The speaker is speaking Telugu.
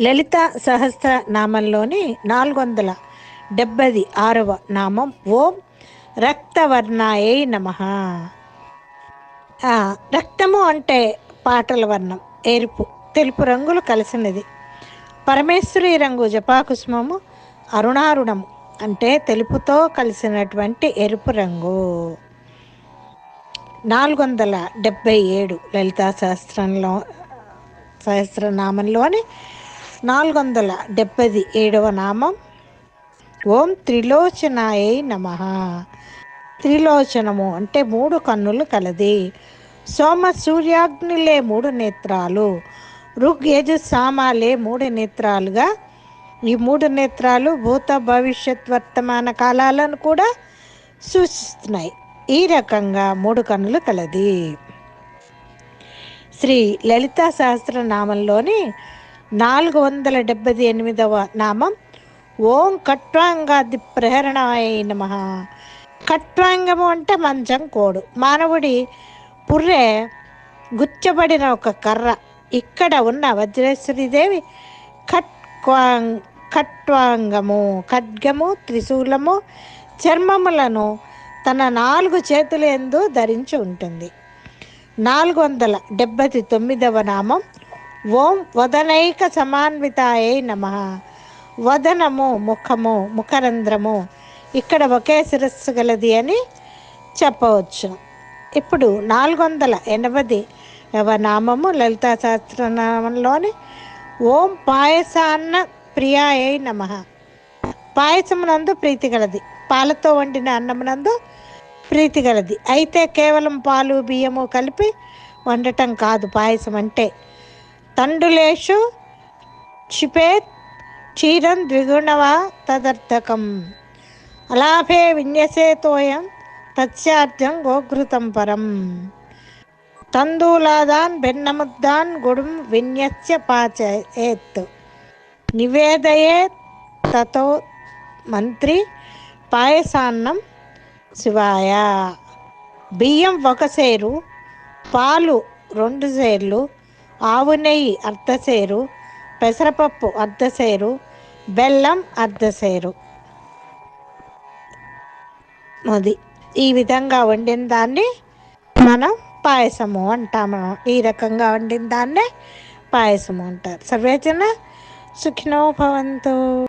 లలిత సహస్ర నామంలోని నాలుగు వందల డెబ్బది ఆరవ నామం ఓం రక్తవర్ణాయ నమ. రక్తము అంటే పాటల వర్ణం ఎరుపు తెలుపు రంగులు కలిసినది. పరమేశ్వరి రంగు జపాకుసుమము అరుణారుణము అంటే తెలుపుతో కలిసినటువంటి ఎరుపు రంగు. నాలుగు వందల డెబ్భై ఏడు లలితా సహస్రంలో సహస్రనామంలోని నాలుగు వందల డెబ్బది ఏడవ నామం. ఓం త్రిలోచనాయ నమ. త్రిలోచనము అంటే మూడు కన్నులు కలది. సోమ సూర్యాగ్నిలే మూడు నేత్రాలు. ఋగ్ యజు సామాలే మూడు నేత్రాలుగా. ఈ మూడు నేత్రాలు భూత భవిష్యత్ వర్తమాన కాలాలను కూడా సూచిస్తున్నాయి. ఈ రకంగా మూడు కన్నులు కలది. శ్రీ లలితా సహస్రనామంలోని నాలుగు వందల డెబ్బై ఎనిమిదవ నామం ఓం కట్వాంగాది ప్రేరణాయ నమ. కట్వాంగము అంటే మంచం కోడు. మానవుడి పుర్రె గుచ్చబడిన ఒక కర్ర. ఇక్కడ ఉన్న వజ్రేశ్వరీదేవి కట్వాంగ్ కట్వాంగము ఖడ్గము త్రిశూలము చర్మములను తన నాలుగు చేతుల ఎందు ధరించి ఉంటుంది. నాలుగు వందల డెబ్బై తొమ్మిదవ నామం ఓం వదనైక సమాన్వితాయ నమ. వదనము ముఖము ముఖరంధ్రము ఇక్కడ ఒకే శిరస్సు గలది అని చెప్పవచ్చు. ఇప్పుడు నాలుగు వందల ఎనభై నామము లలితా శాస్త్రనామంలోని ఓం పాయసాన్న ప్రియాయ నమ. పాయసమునందు ప్రీతి గలది. పాలతో వండిన అన్నమునందు ప్రీతి గలది. అయితే కేవలం పాలు బియ్యము కలిపి వండటం కాదు పాయసం అంటే. తండ్రులేషు క్షిపేత్ క్షీరం ద్విగుణవ తదర్థకం. అలాభే విన్యసేతోయం తత్స్యార్థం గోఘృతం పరం. తందూలాదాన్ భిన్నముద్దాన్ గుడుం విన్యస్య పాచయేత్. నివేదయే తతో మంత్రి పాయసాన్నం శివాయ. బియ్యం ఒక సేరు పాలు రెండు సేర్లు ఆవు నెయ్యి అర్ధసేరు పెసరపప్పు అర్ధసేరు బెల్లం అర్ధసేరు అది ఈ విధంగా వండిన దాన్ని మనం పాయసము అంటాము. ఈ రకంగా వండిన దాన్నే పాయసము అంటారు. సర్వేజన సుఖినో భవంతు.